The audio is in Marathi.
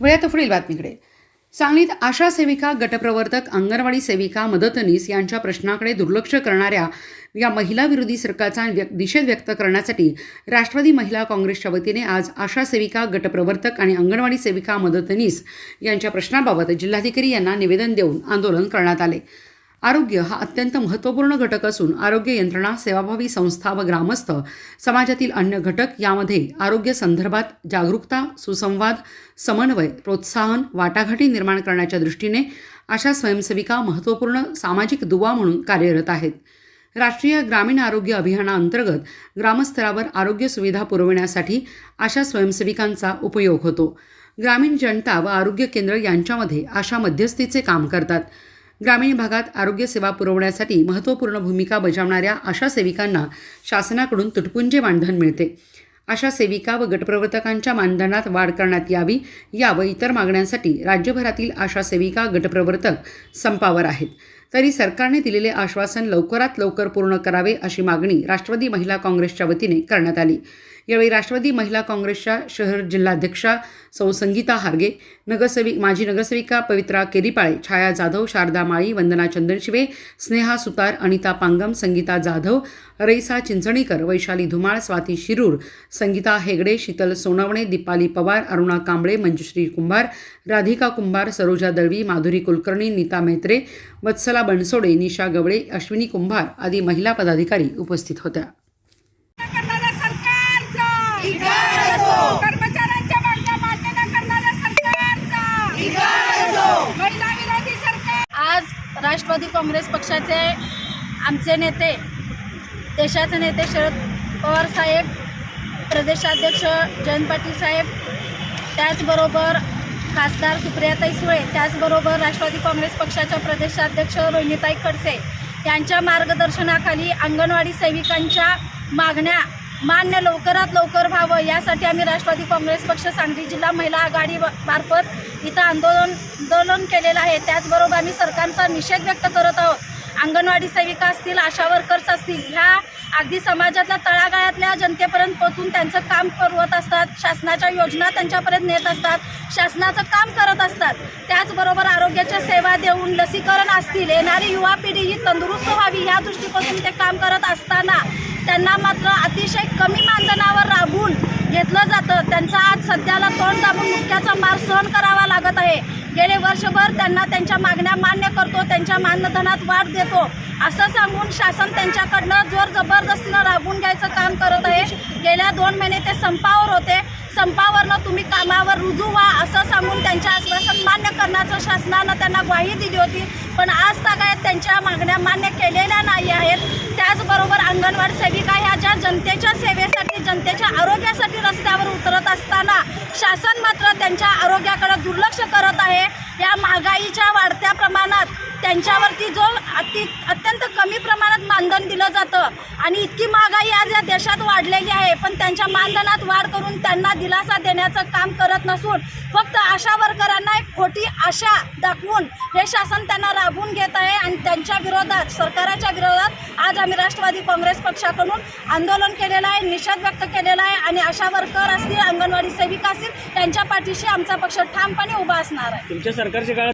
वळूयात पुढील बातमीकडे. सांगलीत आशा सेविका गटप्रवर्तक अंगणवाडी सेविका मदतनीस यांच्या प्रश्नाकडे दुर्लक्ष करणाऱ्या या महिला विरोधी सरकारचा व्यक- निषेध व्यक्त करण्यासाठी राष्ट्रवादी महिला काँग्रेसच्या वतीने आज आशा सेविका गटप्रवर्तक आणि अंगणवाडी सेविका मदतनीस यांच्या प्रश्नाबाबत जिल्हाधिकारी यांना निवेदन देऊन आंदोलन करण्यात आले. आरोग्य हा अत्यंत महत्त्वपूर्ण घटक असून आरोग्य यंत्रणा सेवाभावी संस्था व ग्रामस्थ समाजातील अन्य घटक यामध्ये आरोग्य संदर्भात जागरूकता सुसंवाद समन्वय प्रोत्साहन वाटाघाटी निर्माण करण्याच्या दृष्टीने अशा स्वयंसेविका महत्त्वपूर्ण सामाजिक दुवा म्हणून कार्यरत आहेत. राष्ट्रीय ग्रामीण आरोग्य अभियानाअंतर्गत ग्रामस्तरावर आरोग्य सुविधा पुरविण्यासाठी अशा स्वयंसेविकांचा उपयोग होतो. ग्रामीण जनता व आरोग्य केंद्र यांच्यामध्ये अशा मध्यस्थीचे काम करतात. ग्रामीण भागात आरोग्य सेवा पुरवण्यासाठी महत्त्वपूर्ण भूमिका बजावणाऱ्या आशा सेविकांना शासनाकडून तुटपुंजे मानधन मिळते. अशा सेविका व गटप्रवर्तकांच्या मानधनात वाढ करण्यात यावी या व इतर मागण्यांसाठी राज्यभरातील आशा सेविका गटप्रवर्तक संपावर आहेत. तरी सरकारने दिलेले आश्वासन लवकरात लवकर पूर्ण करावे अशी मागणी राष्ट्रवादी महिला काँग्रेसच्या वतीने करण्यात आली. यावेळी राष्ट्रवादी महिला काँग्रेसच्या शहर जिल्हाध्यक्षा सौ संगीता हार्गे नगरसेविक माजी नगरसेविका पवित्रा केरीपाळे छाया जाधव शारदा माळी वंदना चंदनशिवे स्नेहा सुतार अनिता पांगम संगीता जाधव रईसा चिंचणीकर वैशाली धुमाळ स्वाती शिरूर संगीता हेगडे शीतल सोनवणे दीपाली पवार अरुणा कांबळे मंजुश्री कुंभार राधिका कुंभार सरोजा दळवी माधुरी कुलकर्णी नीता मेहत्रे वत्सला बनसोडे निशा गवळे अश्विनी कुंभार आदी महिला पदाधिकारी उपस्थित होत्या. करणाऱ्या सरकारचा. कर्मचाऱ्यांच्या मागण्या मान्य न करणाऱ्या सरकारचा महिला विरोधी सरकार. आज राष्ट्रवादी काँग्रेस पक्षाचे आमचे नेते देशाचे नेते शरद पवार साहेब प्रदेशाध्यक्ष जयंत पाटील साहेब त्याचबरोबर खासदार सुप्रियाताई सुळे त्याचबरोबर राष्ट्रवादी काँग्रेस पक्षाच्या प्रदेशाध्यक्ष रोहिणीताई खडसे यांच्या मार्गदर्शनाखाली अंगणवाडी सेविकांच्या मागण्या मान्य लवकरात लवकर व्हावं यासाठी आम्ही राष्ट्रवादी काँग्रेस पक्ष सांगली जिल्हा महिला आघाडी मार्फत इथं आंदोलन आंदोलन केलेलं आहे. त्याचबरोबर आम्ही सरकारचा निषेध व्यक्त करत आहोत. अंगणवाडी सेविका असतील आशा वर्कर्स असतील ह्या अगदी समाजातल्या तळागाळातल्या जनतेपर्यंत पोचून त्यांचं काम करवत असतात. शासनाच्या योजना त्यांच्यापर्यंत नेत असतात. शासनाचं काम करत असतात. त्याचबरोबर आरोग्याच्या सेवा देऊन लसीकरण असतील. येणारी युवा पिढी ही तंदुरुस्त व्हावी या दृष्टिकोनातून ते काम करत असताना त्यांना मात्र अतिशय कमी मानधनावर राबून घेतलं जातं. त्यांचा आज सध्याला तोंड दाबून मुख्याचा मार सहन करावा लागत आहे. गेले वर्षभर त्यांना त्यांच्या मागण्या मान्य करतो त्यांच्या मानधनात वाढ देतो. असं सांगून शासन त्यांच्याकडनं जोर जबरदस्तीनं राबून घ्यायचं काम करत आहे. गेल्या दोन महिने ते संपावर होते. संपावरनं तुम्ही कामावर रुजू व्हा असं सांगून त्यांच्या आश्वासन मान्य करण्याचं शासनानं त्यांना ग्वाही दिली होती. पण आज तागायत त्यांच्या मागण्या मान्य केलेल्या नाही आहेत. त्याचबरोबर अंगणवाडी सेविका जनतेच्या सेवेसाठी जनतेच्या आरोग्यासाठी रस्त्यावर उतरत असताना शासन मात्र त्यांच्या आरोग्याकडे दुर्लक्ष करत आहे. या महागाईच्या वाढत्या प्रमाणात त्यांच्यावरती जो अति अत्यंत कमी प्रमाणात मानधन दिलं जातं. आणि इतकी महागाई आज या देशात वाढलेली आहे. पण त्यांच्या मानधनात वाढ करून त्यांना दिलासा देण्याचं काम करत नसून फक्त आशा वर्करांना एक खोटी आशा दाखवून हे शासन त्यांना राबवून घेत आहे. आणि त्यांच्या विरोधात सरकाराच्या विरोधात आज आम्ही राष्ट्रवादी काँग्रेस पक्षाकडून आंदोलन केलेलं आहे निषेध व्यक्त केलेला आहे. आणि आशा वर्कर असतील अंगणवाडी सेविका असतील त्यांच्या पाठीशी आमचा पक्ष ठामपणे उभा असणार आहे. तुमच्या सरकारच्या काळात